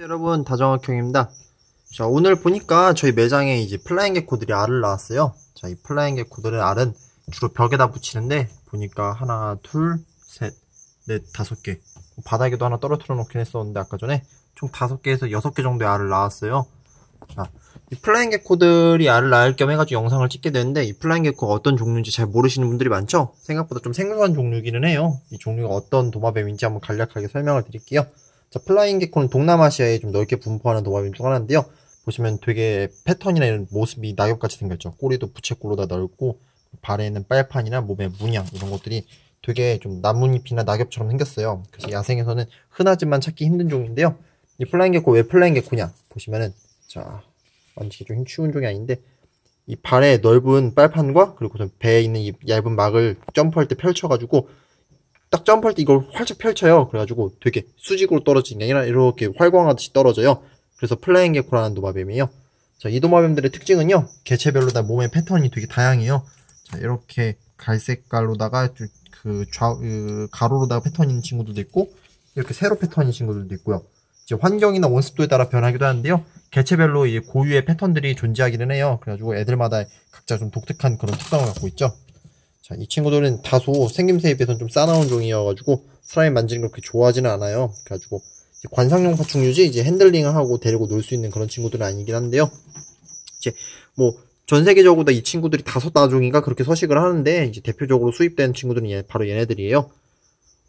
여러분 다정학형입니다. 자 오늘 보니까 저희 매장에 이제 플라잉 개코들이 알을 낳았어요. 자 이 플라잉 개코들의 알은 주로 벽에다 붙이는데 보니까 하나 둘셋넷 다섯 개. 바닥에도 하나 떨어뜨려 놓긴 했었는데 아까 전에 총 다섯 개에서 여섯 개 정도의 알을 낳았어요. 자, 이 플라잉 개코들이 알을 낳을 겸 해가지고 영상을 찍게 되는데 이 플라잉 개코가 어떤 종류인지 잘 모르시는 분들이 많죠? 생각보다 좀 생소한 종류기는 해요. 이 종류가 어떤 도마뱀인지 한번 간략하게 설명을 드릴게요 자, 플라잉 개코는 동남아시아에 좀 넓게 분포하는 도마뱀 중 하나인데요. 보시면 되게 패턴이나 이런 모습이 낙엽같이 생겼죠. 꼬리도 부채꼴로 다 넓고 발에는 빨판이나 몸에 문양 이런 것들이 되게 좀 나뭇잎이나 낙엽처럼 생겼어요. 그래서 야생에서는 흔하지만 찾기 힘든 종인데요. 이 플라잉 개코 왜 플라잉 개코냐 보시면은 자 만지기 좀 쉬운 종이 아닌데 이 발에 넓은 빨판과 그리고 배에 있는 이 얇은 막을 점프할 때 펼쳐가지고 딱 점프할 때 이걸 활짝 펼쳐요. 그래가지고 되게 수직으로 떨어지는 게 아니라 이렇게 활광하듯이 떨어져요. 그래서 플라잉 게코라는 도마뱀이에요. 자, 이 도마뱀들의 특징은요. 개체별로 다 몸의 패턴이 되게 다양해요. 자, 이렇게 갈색깔로다가 그 좌, 그 가로로다가 패턴 있는 친구들도 있고 이렇게 세로 패턴인 친구들도 있고요. 이제 환경이나 온습도에 따라 변하기도 하는데요. 개체별로 이 고유의 패턴들이 존재하기는 해요. 그래가지고 애들마다 각자 좀 독특한 그런 특성을 갖고 있죠. 자, 이 친구들은 다소 생김새에 비해서는 좀 싸나운 종이어가지고 사람이 만지는 걸 그렇게 좋아하지는 않아요. 그래가지고 관상용 파충류지 이제 핸들링을 하고 데리고 놀 수 있는 그런 친구들은 아니긴 한데요. 이제 뭐 전 세계적으로 다 이 친구들이 다섯 나종인가 그렇게 서식을 하는데 이제 대표적으로 수입된 친구들은 바로 얘네들이에요.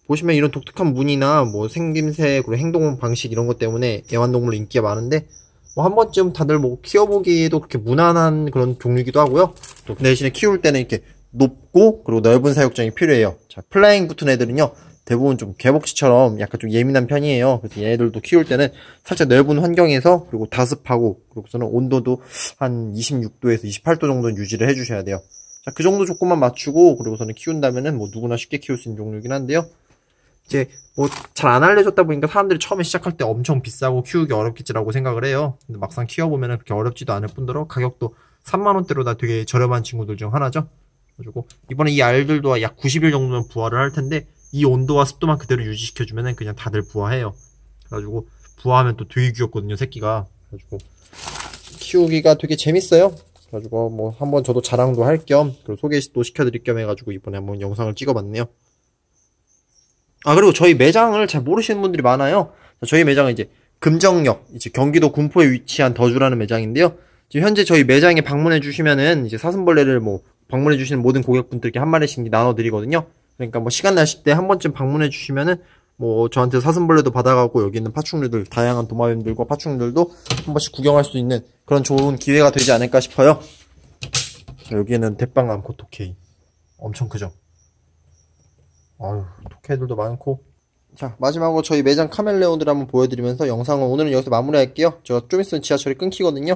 보시면 이런 독특한 무늬나 뭐 생김새 그리고 행동 방식 이런 것 때문에 애완동물 인기가 많은데 뭐 한 번쯤 다들 뭐 키워보기에도 그렇게 무난한 그런 종류기도 하고요. 또 대신에 키울 때는 이렇게 높고 그리고 넓은 사육장이 필요해요. 자, 플라잉 붙은 애들은요. 대부분 좀 개복치처럼 약간 좀 예민한 편이에요. 그래서 얘네들도 키울 때는 살짝 넓은 환경에서 그리고 다습하고 그리고서는 온도도 한 26도에서 28도 정도는 유지를 해주셔야 돼요. 자, 그 정도 조건만 맞추고 그리고서는 키운다면은 뭐 누구나 쉽게 키울 수 있는 종류이긴 한데요. 이제 뭐 잘 안 알려졌다 보니까 사람들이 처음에 시작할 때 엄청 비싸고 키우기 어렵겠지라고 생각을 해요. 근데 막상 키워보면은 그렇게 어렵지도 않을 뿐더러 가격도 3만 원대로 다 되게 저렴한 친구들 중 하나죠. 가지고 이번에 이 알들도 약 90일 정도면 부화를 할 텐데 이 온도와 습도만 그대로 유지시켜주면 그냥 다들 부화해요. 그래가지고 부화하면 또 되게 귀엽거든요, 새끼가. 그래가지고 키우기가 되게 재밌어요. 그래가지고 뭐 한번 저도 자랑도 할 겸 그리고 소개도 시켜드릴 겸 해가지고 이번에 한번 영상을 찍어봤네요. 아 그리고 저희 매장을 잘 모르시는 분들이 많아요. 저희 매장은 이제 금정역, 이제 경기도 군포에 위치한 더주라는 매장인데요. 지금 현재 저희 매장에 방문해 주시면은 이제 사슴벌레를 뭐 방문해 주시는 모든 고객분들께 한 마리씩 나눠 드리거든요. 그러니까 뭐 시간 나실 때 한 번쯤 방문해 주시면은 뭐 저한테 사슴벌레도 받아가고 여기 있는 파충류들 다양한 도마뱀들과 파충류들도 한 번씩 구경할 수 있는 그런 좋은 기회가 되지 않을까 싶어요. 자, 여기에는 대빵암 코토케이 엄청 크죠. 아유 토케이들도 많고 자 마지막으로 저희 매장 카멜레온들 한번 보여드리면서 영상은 오늘은 여기서 마무리할게요. 제가 좀 있으면 지하철이 끊기거든요.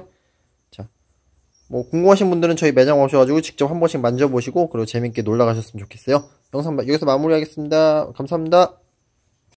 뭐 궁금하신 분들은 저희 매장 오셔가지고 직접 한 번씩 만져보시고 그리고 재밌게 놀러 가셨으면 좋겠어요. 영상 여기서 마무리하겠습니다. 감사합니다.